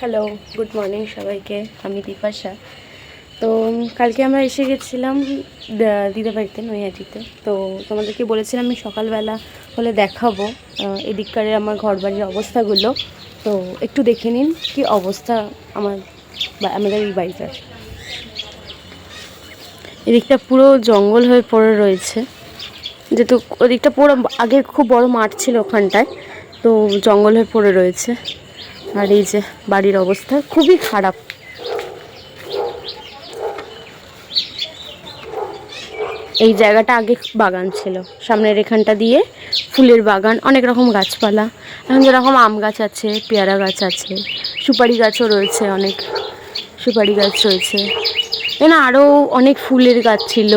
Hello good morning সবাইকে আমি দীপাশা। তো কালকে আমরা এসে গেছিলাম দিদা বাড়িতে নৈহাটিতে। তো তোমাদেরকে বলেছিলাম আমি সকালবেলা হলে দেখাবো আহ, এদিককারের আমার ঘর বাড়ির অবস্থাগুলো। তো একটু দেখে নিন কি অবস্থা আমার আমাদের এই বাড়িটার। এদিকটা পুরো জঙ্গল হয়ে পড়ে রয়েছে। যেহেতু ওদিকটা পুরো আগে খুব বড় মাঠ ছিল ওখানটায় তো জঙ্গল হয়ে পড়ে রয়েছে। আর এই যে বাড়ির অবস্থা খুবই খারাপ। এই জায়গাটা আগে বাগান ছিল। সামনের এখানটা দিয়ে ফুলের বাগান, অনেক রকম গাছপালা। এখন যেরকম আম গাছ আছে, পেয়ারা গাছ আছে, সুপারি গাছও রয়েছে অনেক, সুপারি গাছ রয়েছে। এখানে আরও অনেক ফুলের গাছ ছিল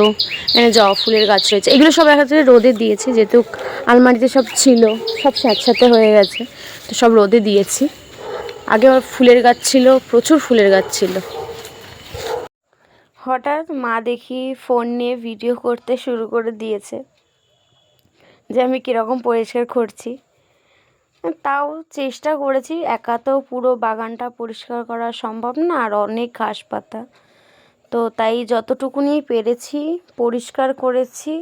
এখানে জবা ফুলের গাছ রয়েছে। এগুলো সব একাত্রে রোদে দিয়েছি, যেহেতু আলমারিতে সব ছিল, সব স্যাঁতস্যাঁতে হয়ে গেছে, তো সব রোদে দিয়েছি। আগে আমার ফুলের গাছ ছিল, প্রচুর ফুলের গাছ ছিল। হঠাৎ মা দেখি ফোন নিয়ে ভিডিও করতে শুরু করে দিয়েছে যে আমি কীরকম পরিষ্কার করছি। তাও চেষ্টা করেছি, একা তো পুরো বাগানটা পরিষ্কার করা সম্ভব না, আর অনেক ঘাস পাতা। তো তাই যতটুকুনি পেরেছি, পরিষ্কার করেছি।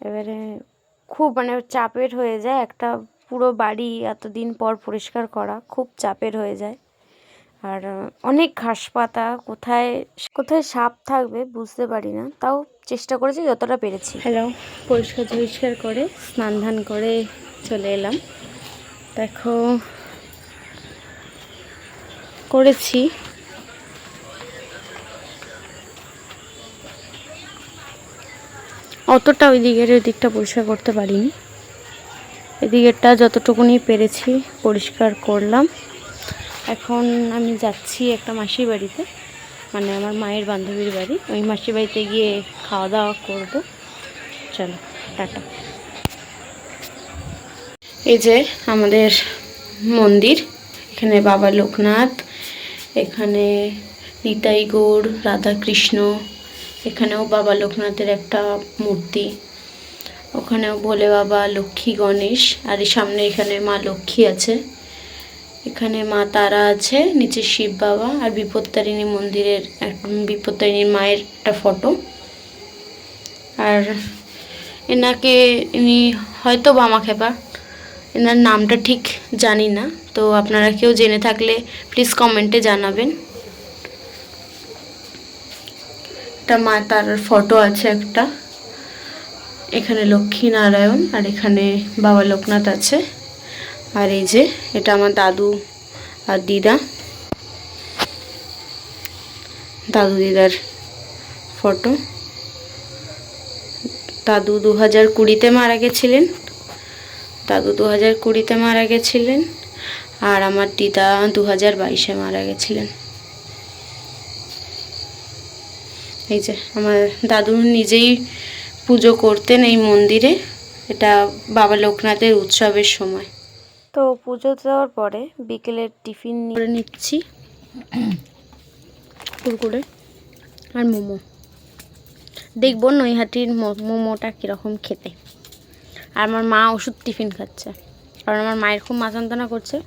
এবারে খুব মানে চাপের হয়ে যায় একটা পুরো বাড়ি এতদিন পর পরিষ্কার করা খুব চাপের হয়ে যায়। আর অনেক ঘাস পাতা কোথায় কোথায় সাপ থাকবে বুঝতে পারি না, তাও চেষ্টা করেছি যতটা পেরেছি। হ্যালো পরিষ্কার পরিষ্কার করে স্নান ধান করে চলে এলাম। দেখো, করেছি। অতটা ওই দিকের ওই দিকটা পরিষ্কার করতে পারিনি। এদিকেরটা যতটুকুনি পেরেছি পরিষ্কার করলাম। এখন আমি যাচ্ছি একটা মাসির বাড়িতে মানে আমার মায়ের বান্ধবীর বাড়ি। ওই মাসির বাড়িতে গিয়ে খাওয়া দাওয়া করব। চলো, টাটা। এই যে আমাদের মন্দির, এখানে বাবা লোকনাথ, এখানে নিতাই গৌড়, রাধাকৃষ্ণ, এখানেও বাবা লোকনাথের একটা মূর্তি। ওখানেও ভোলে বাবা, লক্ষ্মী, গণেশ আর এই সামনে এখানে মা লক্ষ্মী আছে। এখানে মা তারা আছে, নিচে শিব বাবা আর বিপত্তারিণী মন্দিরের বিপত্তারিণীর মায়ের একটা ফটো। আর এনাকে, ইনি হয়তো বামা খেপা এনার নামটা ঠিক জানি না। তো আপনারা কেউ জেনে থাকলে প্লিজ কমেন্টে জানাবেন। একটা মা তার ফটো আছে একটা। এখানে লক্ষ্মী নারায়ণ আর এখানে বাবা লোকনাথ আছে। আর এই যে, এটা আমার দাদু আর দিদা। দাদু দিদার ফটো। দাদু দু হাজার কুড়িতে মারা গেছিলেন। দাদু দু হাজার কুড়িতে মারা গেছিলেন। আর আমার দিদা দু হাজার বাইশে মারা গেছিলেন। এই যে, আমার দাদু নিজেই পুজো করতেন এই মন্দিরে। এটা বাবা লোকনাথের উৎসবের সময়। তো পুজো দেওয়ার পরে বিকেলের টিফিন করে নিচ্ছি। কুরকুরে আর মোমো। দেখব নৈহাটির মো- মোমোটা কীরকম খেতে। আর আমার মা ওষুধ টিফিন খাচ্ছে। কারণ আমার মায়ের খুব মা যন্ত্রণা করছে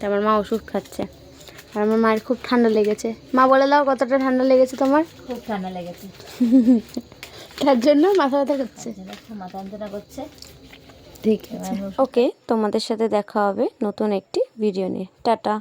তাই আমার মা ওষুধ খাচ্ছে। আর আমার মায়ের খুব ঠান্ডা লেগেছে। মা বলে দাও কতটা ঠান্ডা লেগেছে তোমার? খুব ঠান্ডা লেগেছে। তার জন্য মাথা ব্যথা করছে। একটু মাথা যন্ত্রণা করছে। ঠিক আছে। ওকে তোমাদের সাথে দেখা হবে নতুন একটি ভিডিও নিয়ে। টাটা।